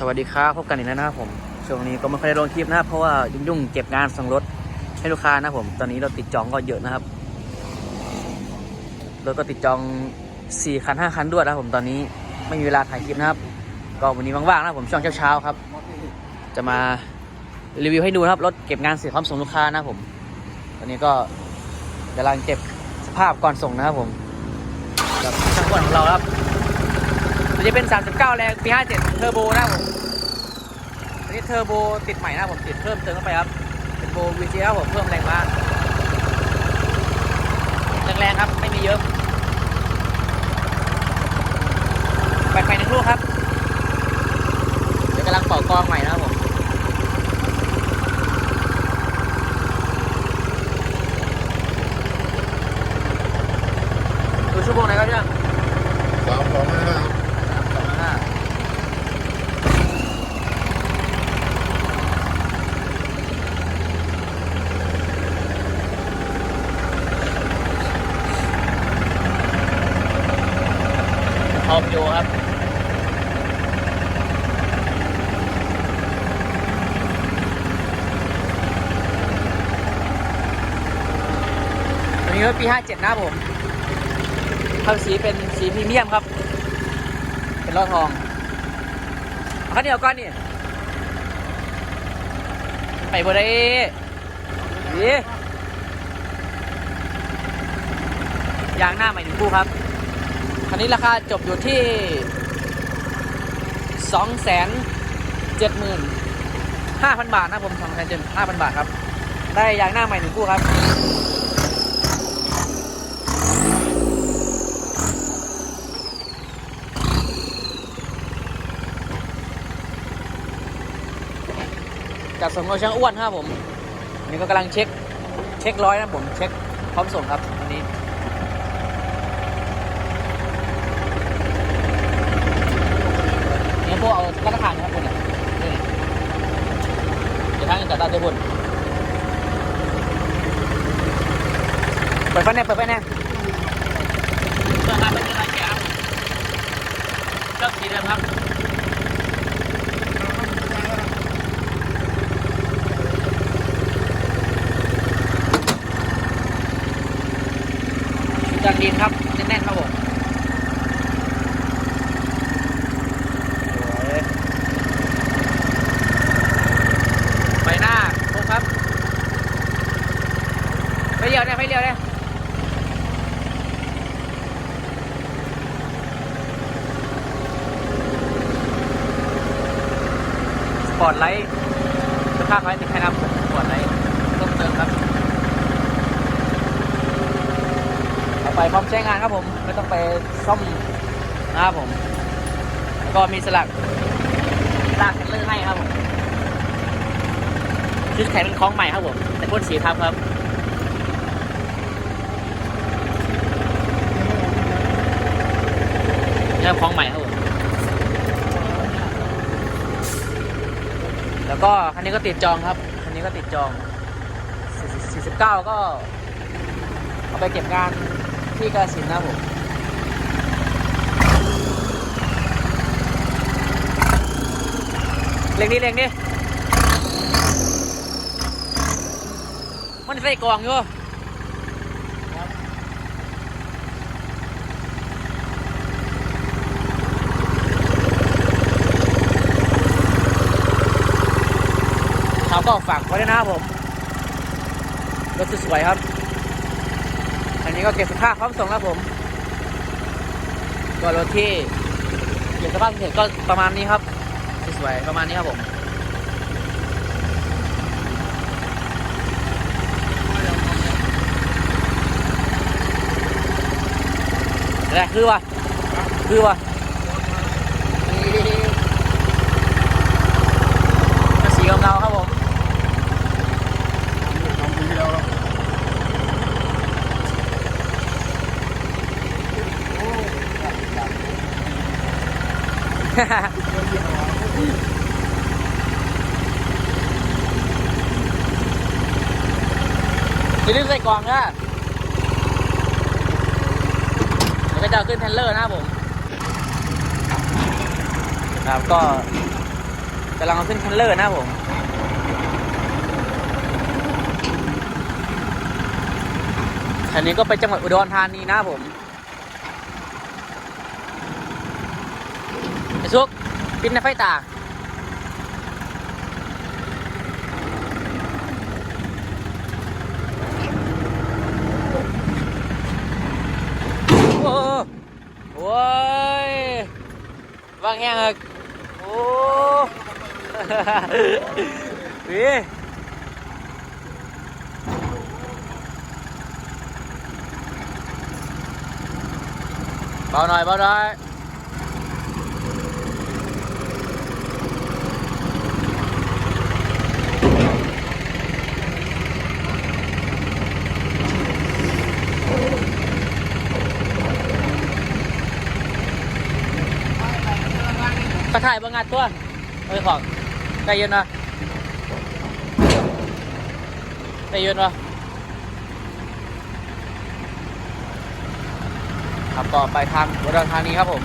สวัสดีครับพบกันอีกแล้วนะครับผมช่วงนี้ก็ไม่ค่อยได้ลงคลิปนะครับเพราะว่ายุ่งๆเก็บงานส่งรถให้ลูกค้านะครับผม ตอนนี้เราติดจองก็เยอะนะครับรถก็ติดจอง4คัน5คันด้วยนะครับผมตอนนี้ไม่มีเวลาถ่ายคลิปนะครับ ก็วันนี้ว่างๆนะครับผมช่วงเช้าๆครับ จะมารีวิวให้ดูนะครับรถเก็บงานเสร็จพร้อมส่งลูกค้านะครับผม ตอนนี้ก็กำลังเก็บสภาพก่อนส่งนะครับผมกับช่างอ้วนของเราครับ ตัวนี้เป็น 39 แรงปี 57 เทอร์โบนะครับผมอันนี้เทอร์โบติดใหม่นะผมติดเพิ่มเติมเข้าไปครับเป็นโบ VG ครับผมเพิ่มแรงมาแรงๆครับไม่มีเยอะไปไปหนึ่งลูกครับเดี๋ยวกำลังเป่ากองใหม่นะครับผม ดูชั่วโมงไหนครับเนี่ย สามสองห้า สองห้าพร้ อยู่ครับตัวนี้รถปี 57 นะครับผมทำสีเป็นสีพรีเมียมครับ เป็นล้อทองอาข้าวเหนียวก้อนนี่ไปบ่ได้ดียางหน้าใหม่หนึ่งคู่ครับ คันนี้ราคาจบอยู่ที่สองแสนเจ็ดหมื่นห้าพันบาทนะผมสองแสนเจ็ดห้าพันบาทครับ ได้ยางหน้าใหม่หนึ่งคู่ครับจัดส่งโดยช่างอ้วนครับผมนนี้ก็กำลังเช็คเช็คร้อยนะผมเช็คพร้อมส่งครับอันนี้ เนี่ยพวกเอามาตรฐานนะครับคุณเนี่ยนี่เดี๋ยวทางจัดตามตัวคุณ เปิดไฟแน่เปิดไฟแน่เปิดครับเป็นอะไรแกครับเลือกสีเดิมครับจากดินครับแน่นๆครับผมไปหน้าครับไปเลี้ยวเนี่ยไปเลี้ยวเนี่ย ปอร์ตไลท์ข้างไว้ติดให้น้ำสปอร์ตไลท์เพิ่มเติมครับไปพร้อมใช้งานครับผมไม่ต้องไปซ่อมนะครับผม ก็มีสลักลากเทนเลอร์ให้ครับผมชุดแขนเป็นคล้องใหม่ครับผม แต่พ่นสีทับครับเริ่มคล้องใหม่ครับผม อันนี้ก็ติดจองครับ อันนี้ก็ติดจอง 49 ก็เอาไปเก็บงานที่กาสินนะผมเล็งนี่เล็งนี่มันใส่กล่องอยู่ ก็ฝากไว้ด้วยนะครับผมรถสวยครับ อันนี้ก็เก็บสภาพพร้อมส่งครับผม ก็รถที่เก็บสภาพเสร็จก็ประมาณนี้ครับ สวยๆประมาณนี้ครับผมแรกคือว่าคือว่าก็เงาครับผม ทำปีที่แล้วแล้ว อย่าลืมใส่กล่องนะเดี๋ยวก็จะขึ้นเทรลเลอร์นะผม ครับก็กำลังเอาขึ้นคันเลอร์นะผมคันนี้ก็ไปจังหวัดอุดรธานีนะผม ไอ้ซุกปินในไฟตาโอ้โอ้าถ่ายบางงานตัวเอ้ยของใจเย็นวะใจเย็นวะขับต่อไปทางอุดรธานี้ครับผม